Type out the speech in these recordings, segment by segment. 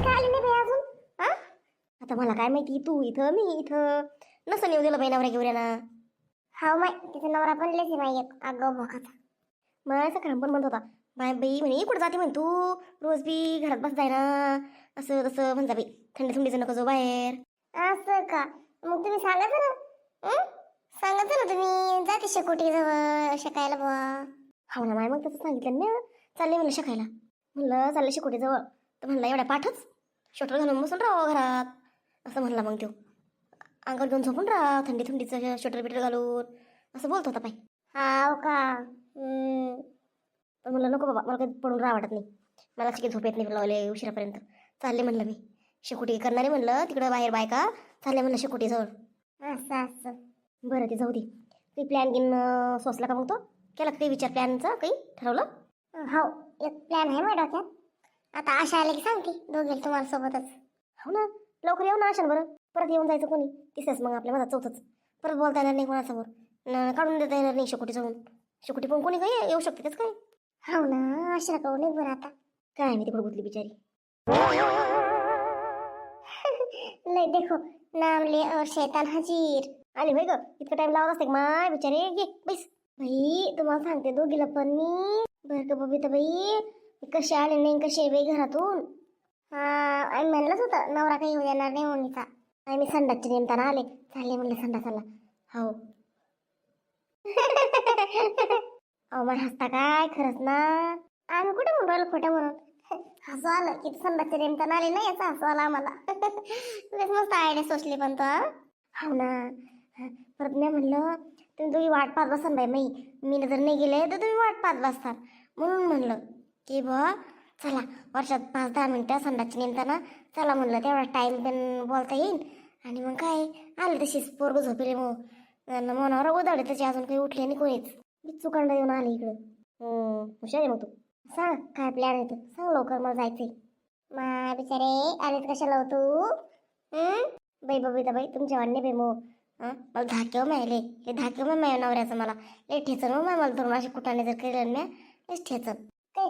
कसं काय आली नाही बाई अजून? हा आता मला काय माहिती तू इथं मी इथं. नसं येऊ दिलं बाई नवऱ्या घेऊया हा माय तिचा नवरा पण लेसी बाई एक. अगं भोकाचा मला सकाळ पण म्हणत होता बाय बाई म्हणे कुठं जाते म्हणे तू? रोज बी घरात बस जाय ना. असं तसं म्हणता बाई थंडी थंडीचं नको जाऊ बाहेर. असं का? मग तुम्ही सांगायचं ना? सांगायचं ना तुम्ही जाते शेकोटी जवळ शिकायला बुवा. हो ना माय मग तसं सांगितलं ना चालले म्हणलं शिकायला. म्हणलं चाललं शेकोटी जवळ तर म्हणलं एवढ्या पाठच? शोटर घालून बसून राहा घरात. असं म्हणला मग तो. अंगावर घेऊन झोपून राहा थंडी थंडीचं शोटर बिटर घालून. असं बोलत होता पाय हाव का. पण म्हणलं नको बाबा मला काही पडून राहा वाटत नाही. मला काही झोप येत नाही लावले उशिरापर्यंत. चालले म्हणलं मी. शेकोटी करणारे म्हणलं तिकडं बाहेर बायका. चालले म्हणलं शेकोटी जवळ असं असं. बरं ते जाऊ दे. काही प्लॅन गिन सोसला का मग तो? केला का काही विचार प्लॅनचा काही ठरवलं? हो एक प्लॅन आहे माझ्या डोक्यात. आता आशा आले की सांगते दोघे तुम्हाला सोबतच. हो ना लवकर येऊ ना आशा बरं. परत येऊन जायचं कोणी? तिसरंच मग आपल्या माझा चौथंच. परत बोलता येणार नाही कोणासमोर. न काढून देता येणार नाही शेकोटी जाऊन. शेकोटी पण कोणी काही येऊ शकते तस काय? हो ना आशा कळून बरं आता? काय मी तिकडे गुतली बिचारी? लय देखो नामले और शैतान हजीर. आली भाई ग इतका टाइम लावत असते माय बिचारे? ये बैस. बाई तुम्हाला सांगते दोघीला पण मी. बरं का बबिता बाई कशी आले नाही कशी आहे बाई घरातून? हा आम्ही म्हणलंच होतं नवरा काही येऊ देणार नाही मुलीचा आम्ही संडासच्या निमताना आले. चालले म्हणले संडासाला हो अहो मला हसता काय? खरंच ना. आम्ही कुठे म्हणून राहिलो खोटं म्हणून? हसू आलं की संडासच्या निमताना आले ना याचा हसू आला आम्हाला. मस्त आयडिया सोचली पण तो हो. ना. परत मी म्हणलं तुम्ही तुम्ही वाट पाहत बसाल बाई मी मी जर नाही गेले तर तुम्ही वाट पाहत बसता. म्हणून म्हणलं. की ब चला वर्षात पाच दहा मिनटं संडासची निमताना चला म्हणलं तेवढा टाईम पण बोलता येईल आणि मग काय आले तशीच पोरग झोपले मग. मनावर उदावले तशी अजून काही उठले नाही कोणीच. मी चुकांडा येऊन आले इकडं. हुशार आहे मग तू. सांग काय प्लॅन आहे ते? सांग लवकर मला जायचंय. मा बिचारे आलेत कशाला हो तू? बाई बबिता बाई तुमच्या वाढणे बाई मग. मला धाक्यो मायले हे धाक्यो माय नवऱ्याचं मला. लय ठेचन हो मग मला धरून अशी कुठाने जर केलं ना लयच ठेचन.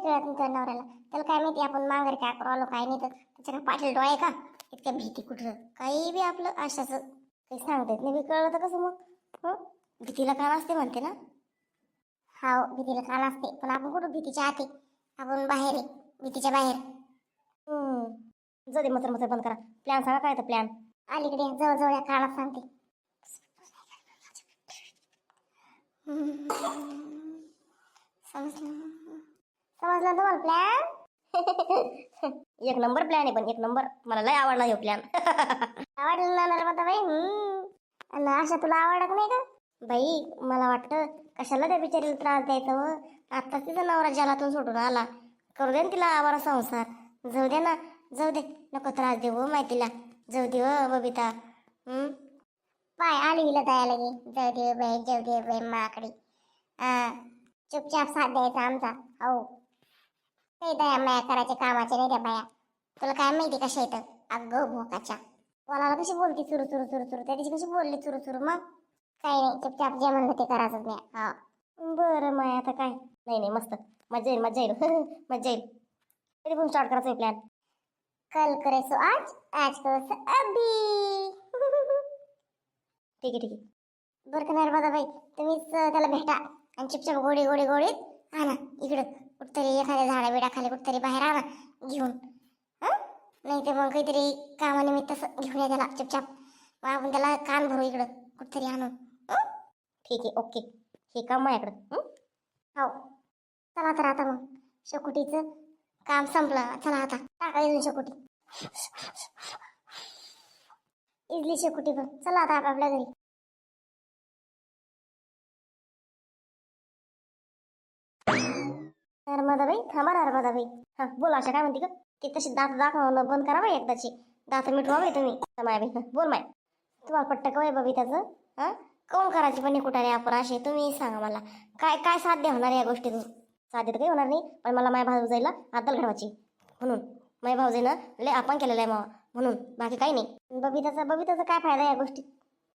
काही कळत नवऱ्याला. त्याला काय माहिती आपण माघारी काय करू आलो काय नाही तर त्याच्या काय पाटील डोळे का? इतक्या भीती कुठं? काही बी आपलं आशाचं काही सांगता येत नाही. बी कळलं तर कसं मग? हो? भीतीला कान असते म्हणते ना? हा भीतीला कान असते. पण आपण कुठं भीतीच्या आत आपण बाहेर आहे भीतीच्या बाहेर. जाऊ दे मचर मचर बंद करा. प्लॅन सांगा काय तर प्लॅन अलीकडे जवळ जवळ या कानात सांगते. समजलं. समजलं तुम्हाला प्लॅन एक नंबर प्लॅन आहे पण एक नंबर. मला लय आवडला हे प्लॅन आवडला ना नर्मदा बाई? हम्म. तुला आवडत नाही का? बाई मला वाटतं कशाला त्या बिचारीला त्रास द्यायचा व? आता तिचा नवरा जालातून सोडून आला. करू दे ना तिला आवारा संसार. जाऊ दे ना जाऊ दे. नको त्रास देऊ हो माहितीला. जाऊ दे व बबिता. हम्म? पाय आली हिला द्यायला गे. जाऊ दे बाई जाऊ दे बाई माकडी. चुपचाप साथ द्यायचा आमचा. हो काही दया माया करायचे कामाचे नाही त्या बाया. तुला काय माहिती कशा येतं अगं भोकाच्या. कोणाला कशी बोलती चुरू चुरू चुरू चुरू? त्या दिवशी कशी बोलली चुरू चुरू? मग? काही नाही चुपचाप जे म्हणलं ते करायचंच नाही हा. बरं माय आता काय? नाही नाही मस्त. मजा येईल मजा येईल. मजा येईल. तरी पण स्टार्ट करायचं प्लॅन कल करे सो आज आज करो सो अभी. ठीक आहे ठीक आहे. बरं का नर्मदा बाई तुम्हीच त्याला भेटा. आणि चुपचाप गोडी गोडी गोडीत आणा इकडं. कुठतरी एखाद्या झाडा बिडाखाली कुठतरी बाहेर आणा घेऊन. हं? नाही तर मग काहीतरी कामानिमित्त असं घेऊन या त्याला चुपचाप. मग आपण त्याला कान भरू इकडं कुठतरी आणून. ठीक आहे ओके. हे काम माझ्याकडं. हो? चला तर आता मग. शेकुटीचं काम संपलं. चला आता. टाका इथून शेकोटी. इजली शेकुटी पण. चला आता आपल्या घरी. नर्मदाबाई थांबा नर्मदाबाई. हा बोल अशा काय म्हणते का की तशी दात दाखवणं बंद करा बाई एकदाची. दात मिठवावे तुम्ही. मायाबाई बोल माय. तुम्हाला पट्ट कवय त्याचं हा? कोण करायची पण कुठारे आपण असे तुम्ही सांगा मला. काय काय साध्य होणार या गोष्टीतून? साध्य तर काही होणार नाही पण मला माझ्या भाऊजाईला आदल घडवायची. म्हणून. माझ्या भाऊजाईनं लय आपण केलेलं आहे मावा. म्हणून. बाकी काही नाही. बबिताचा बबिताचा काय फायदा या गोष्टीत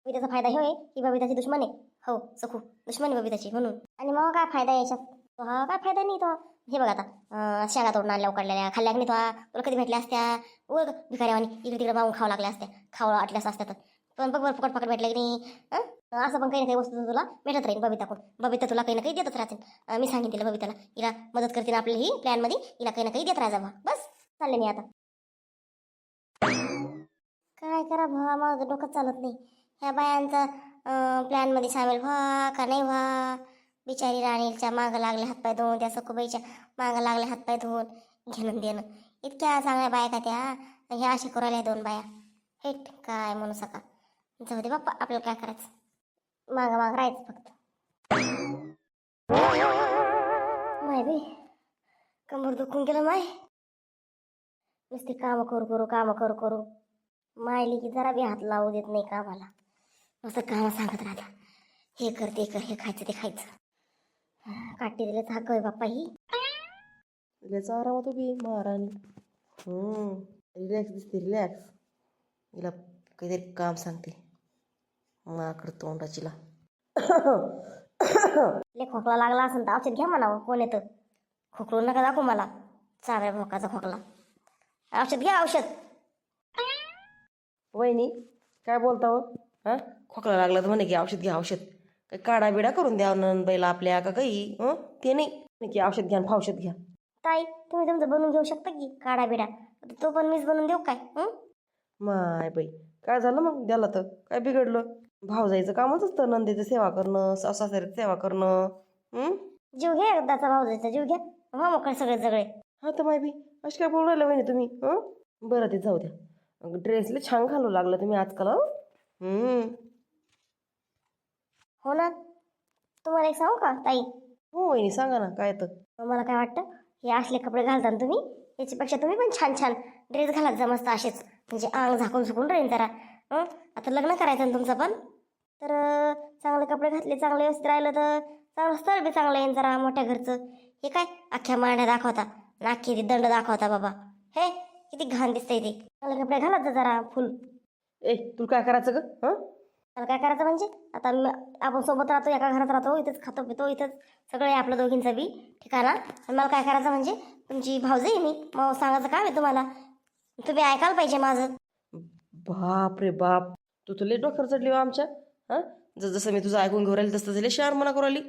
बबिताचा फायदा हे आहे की बबिताची दुश्मन आहे. हो सखू. दुश्मन आहे बबिताची. म्हणून. आणि मग काय फायदा याच्यात? तो हा काय फायदा नाही तो. हे बघ आता अं, शेंगा तोडून आणल्या उकडलेल्या खाल्ल्या की नाही तो तुला कधी भेटल्या असत्या? उग भिकाऱ्यावानी. इकडे तिकडे मागून खावं लागल्या असत्या. खावं वाटल्यास असत्या तर. पण बघ बरं फुकट फकट भेटल्या की नाही? असं पण काही ना काही वस्तू तुला भेटत राहील बबिताकडून. बबिता तुला काही ना काही देतच राहतील. मी सांगितलं तिला बबिताला. हिला मदत करते ना आपल्या ही प्लॅनमध्ये. हिला काही ना काही देत राहा बा बस. चालले मी आता. काय करा भा माझं डोकं चालत नाही. ह्या बायांचा प्लॅनमध्ये सामील व्हा का नाही व्हा? बिचारी राणीच्या मागं लागले हातपाय धुवून त्या सखुबाईच्या मागं लागले हातपाय धुवून घेणं देणं. इतक्या चांगल्या बाया का त्या? आणि ह्या अशा करायला दोन बाया. हेट काय म्हणू सका. जाऊ दे बाप्पा आपल्याला काय करायचं? मागं मागं राहायचं फक्त. माय बी कंबर दुखून गेलं माय. नुसती कामं करू करू कामं करू करू. मायली की जरा बी हात लावू देत नाही कामाला. नुसतं कामं सांगत राहता. हे कर ते कर हे खायचं ते खायचं. काठी दिले हक्क बाप्पा ही याचा आरामात उभी महाराणी. रिलॅक्स दिसते रिलॅक्स हिला काहीतरी काम सांगते. माकड तोंडाचीला ले. खोकला लागला असेल तर औषध घ्या म्हणावं कोण येतं? खोकलू नका दाखवू मला. चाव्या भोकाचा खोकला. औषध घ्या औषध. वहिनी काय बोलता हो? हां? खोकला लागला तर म्हणे की औषध घ्या औषध. काही काढा बिडा करून द्या नंदबाईला आपल्या का काही हं? ते नाही. की औषध घ्या आणि औषध घ्या. ताई तुम्ही तुमचं बनवून घेऊ शकता की काढा बिडा तो पण मीच बनवून देऊ काय हं? माय बाई काय झालं मग द्याला तर? काय बिघडलं? भाव जायचं कामच असतं नंदीचं सेवा करणं सासऱ्याची सेवा करणं हं? जीव घ्या एकदाचा जायचा जीव घ्या. हो मोकळे सगळे सगळे हा तर माय बी अशी काय बोलू राहिलं वहिनी तुम्ही हं? बरं ते जाऊ द्या. ड्रेसला छान घालू लागलं तुम्ही आजकाल हं? हं. हो ना. तुम्हाला एक सांगू का ताई? हो वहिनी सांगा ना काय तर मला काय वाटतं हे असले कपडे घालता ना तुम्ही याच्यापेक्षा तुम्ही पण छान छान ड्रेस घालत जा मस्त असेच. म्हणजे अंग झाकून झुकून राहील जरा. हं? आता लग्न करायचं ना तुमचं पण. तर अं, चांगले कपडे घातले चांगले व्यवस्थित राहिलं तर चांगलं स्थळ बी चांगलं येईल जरा मोठ्या घरचं. हे काय अख्ख्या मांड्या दाखवता. अख्खी ती दंड दाखवता बाबा. हे किती घाण दिसतंय ते. चांगले कपडे घालत जा जरा फुल. ए तुला काय करायचं ग? हं? मला काय करायचं म्हणजे? आता आपण सोबत राहतो एका घरात राहतो इथंच खातो पितो इथंच सगळं आहे आपलं दोघींचं बी ठिकाणा. आणि मला काय करायचं म्हणजे तुमची भाऊजाई आहे मी मग सांगायचं काम आहे तुम्हाला. तुम्ही ऐकायला पाहिजे माझं. बाप रे बाप. तू तुला डोक्यावर चढली बा आमच्या हां? जस जसं मी तुझं ऐकून घेऊ राहिली तसं तसं शहर मना करू राहिली.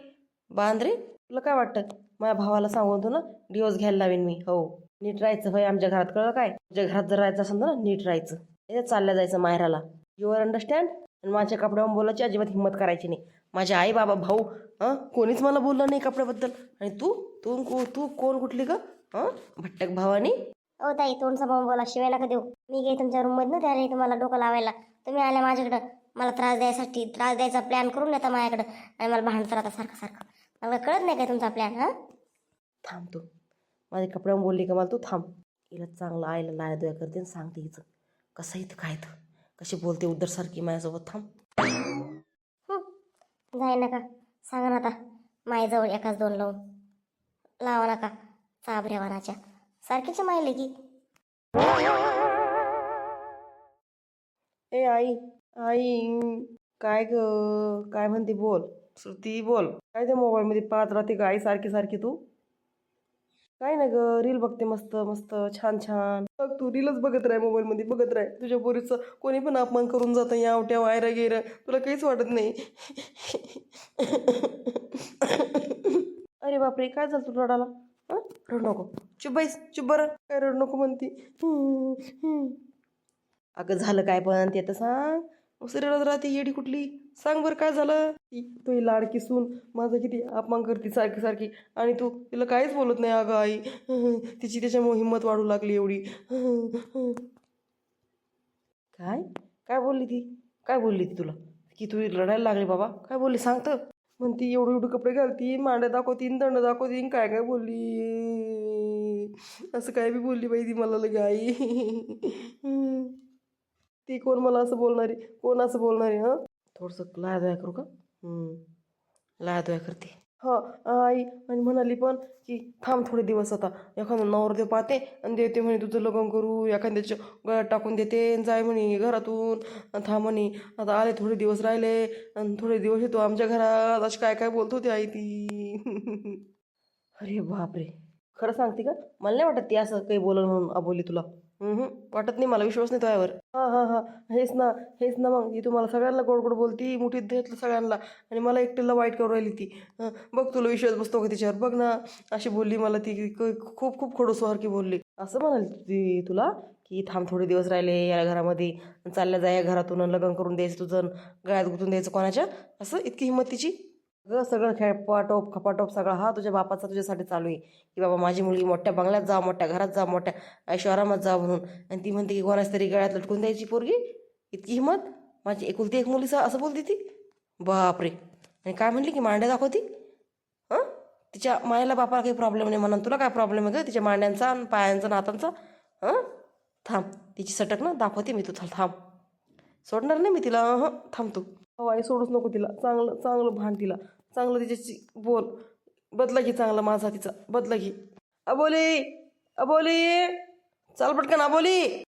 बांद्रे तुला काय वाटतं? माझ्या भावाला सांगून तू ना डिवोर्स घ्यायला लावीन मी. हो. नीट राहायचं भाई आमच्या घरात. कळलं काय? तुझ्या घरात जर राहायचं असेल ना नीट राहायचं. हे चालल्या जायचं मायराला युअर अंडरस्टँड आणि माझ्या कपड्यावर बोलायची अजिबात हिंमत करायची नाही. माझे आई बाबा भाऊ हां? कोणीच मला बोललं नाही कपड्याबद्दल. आणि तू? तू को- तू कोण कुठली का हां? भट्टक भावानी? ओ ताई तोंड समोर बोला शिवाय नका देऊ? मी काही तुमच्या रूममध्ये नव्हते आले तुम्हाला डोकं लावायला. तुम्ही आल्या माझ्याकडं. मला त्रास द्यायसाठी त्रास द्यायचा प्लॅन करून येता माझ्याकडं. आणि मला भांडत राहता सारखं सारखं. मला कळत नाही काय तुमचा प्लॅन हां? थांब तू. माझ्या कपड्यावर बोलली का मला तू? थांब. हिला चांगलं आईला लाया दोया करते आणि सांगते हिचं. कसं इथं काय तर कशी बोलते उद्धरसारखी माझ्यासोबत थांब. जाय नका. सांगा ना आता मायजवळ एकाच दोन लावून. लावा नका चाबऱ्या वानाच्या. सारखीच मायले की ए आई आई काय ग? काय म्हणते बोल? श्रुती बोल. काय ते मोबाईलमध्ये पाहत राहते का आई सारखी सारखी तू? काय ना ग रील बघते मस्त मस्त छान छान. बघ तू रीलच बघत राह मोबाईलमध्ये बघत राह. तुझ्या पोरीचं कोणी पण अपमान करून जातं यावट्या वायरा गेर तुला काहीच वाटत नाही. अरे बापरे काय झालं तू रडाला रड नको. चुप बैस चुप बरं. काय रड नको म्हणती. अगं झालं काय पण ते आता सांग. मग रडत राहते येडी कुठली? सांग बरं काय झालं? ती तू ही लाडकी सून माझं किती अपमान करते सारखी सारखी. आणि तू तिला काहीच बोलत नाही अगं आई. तिची त्याच्यामुळे हिंमत वाढू लागली एवढी. काय? काय बोलली ती? काय बोलली ती तुला? की तू रडायला लागली बाबा? काय बोलली? सांगतं म्हणती एवढे एवढे कपडे घालती मांड्या दाखवतीन दंड दाखवतीन काय काय बोलली? असं काय बी बोलली बाई ती मला लगे आई. ती कोण मला असं बोलणारी? कोण असं बोलणारी हां? थोडंसं लाया दोया करू का हम्म. लाया दोया करते हां आई आणि म्हणाली पण की थांब थोडे दिवस आता. एखादं नवरदेव पाहते आणि देते म्हणे तुझं लग्न करू एखाद्याच्या गळ्यात टाकून देते आणि जाय म्हणे घरातून. थांब म्हणे आता आले थोडे दिवस राहिले आणि थोडे दिवस येतो आमच्या घरात. अशी काय काय बोलत होती आई ती. अरे बापरे. खरं सांगते का? मला नाही वाटत ती असं काही बोलल म्हणून अबोली तुला. वाटत नाही मला विश्वास नाही तुझ्यावर. हां हां हां. हेच ना हेच ना मग. ती तुम्हाला सगळ्यांना गोड गोड बोलती मुठीत घेतलं सगळ्यांना. आणि मला एकटीला वाईट करून राहिली ती. बघ तुला विश्वास बसतो का तिच्यावर? बघ ना. अशी बोलली मला ती खूप खूप खडूसारखी बोलली. असं म्हणाली ती तुला की थांब थोडे दिवस राहिले या घरामध्ये. चालल्या जा या घरातून लग्न करून द्यायचं तुझं गळ्यात गुतून द्यायचं कोणाच्या? असं इतकी हिंमत तिची? अगं सगळं खेळपाटोप खपाटोप सगळा हा तुझ्या बापाचा तुझ्यासाठी चालू आहे. की बाबा माझी मुलगी मोठ्या बंगल्यात जा मोठ्या घरात जा मोठ्या ऐशोआरामात जा म्हणून. आणि ती म्हणते की कोणाच तरी गळ्यात लटकून द्यायची पोरगी. इतकी हिंमत माझी एकुलती एक मुलीचा असं बोलते ती. बापरे. आणि काय म्हणली की मांड्या दाखवती? हां? तिच्या मायला बापाला काही प्रॉब्लेम नाही म्हणा. तुला काय प्रॉब्लेम आहे का तिच्या मांड्यांचा आणि पायांचा नातांचा? हां? थांब. तिची सटक ना दाखवते मी तू थांब. सोडणार नाही मी तिला. हां थांबतो हो आई सोडूच नको तिला. चांगलं चांगलं भान तिला. चांगलं तिच्याशी बोल. बदला घे चांगला माझा तिचा. बदला घे अबोली अबोली. चाल पटकन अबोली.